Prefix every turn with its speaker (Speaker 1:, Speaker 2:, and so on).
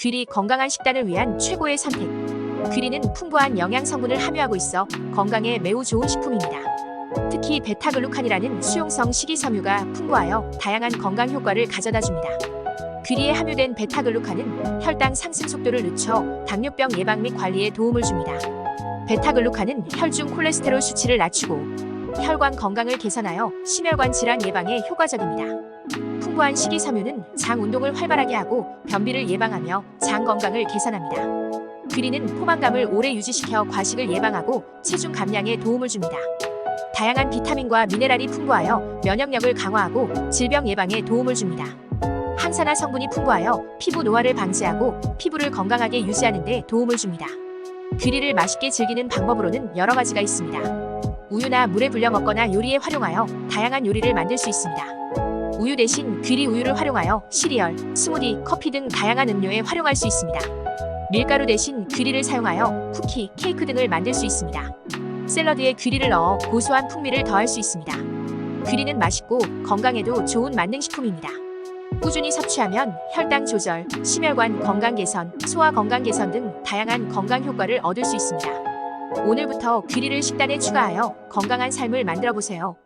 Speaker 1: 귀리 건강한 식단을 위한 최고의 선택. 귀리는 풍부한 영양 성분을 함유하고 있어 건강에 매우 좋은 식품입니다. 특히 베타글루칸이라는 수용성 식이섬유가 풍부하여 다양한 건강 효과를 가져다 줍니다. 귀리에 함유된 베타글루칸은 혈당 상승 속도를 늦춰 당뇨병 예방 및 관리에 도움을 줍니다. 베타글루칸은 혈중 콜레스테롤 수치를 낮추고 혈관 건강을 개선하여 심혈관 질환 예방에 효과적입니다. 풍부한 식이섬유는 장 운동을 활발하게 하고 변비를 예방하며 장 건강을 개선합니다. 귀리는 포만감을 오래 유지시켜 과식을 예방하고 체중 감량에 도움을 줍니다. 다양한 비타민과 미네랄이 풍부하여 면역력을 강화하고 질병 예방에 도움을 줍니다. 항산화 성분이 풍부하여 피부 노화를 방지하고 피부를 건강하게 유지하는 데 도움을 줍니다. 귀리를 맛있게 즐기는 방법으로는 여러 가지가 있습니다. 우유나 물에 불려 먹거나 요리에 활용하여 다양한 요리를 만들 수 있습니다. 우유 대신 귀리 우유를 활용하여 시리얼, 스무디, 커피 등 다양한 음료에 활용할 수 있습니다. 밀가루 대신 귀리를 사용하여 쿠키, 케이크 등을 만들 수 있습니다. 샐러드에 귀리를 넣어 고소한 풍미를 더할 수 있습니다. 귀리는 맛있고 건강에도 좋은 만능 식품입니다. 꾸준히 섭취하면 혈당 조절, 심혈관 건강 개선, 소화 건강 개선 등 다양한 건강 효과를 얻을 수 있습니다. 오늘부터 귀리를 식단에 추가하여 건강한 삶을 만들어 보세요.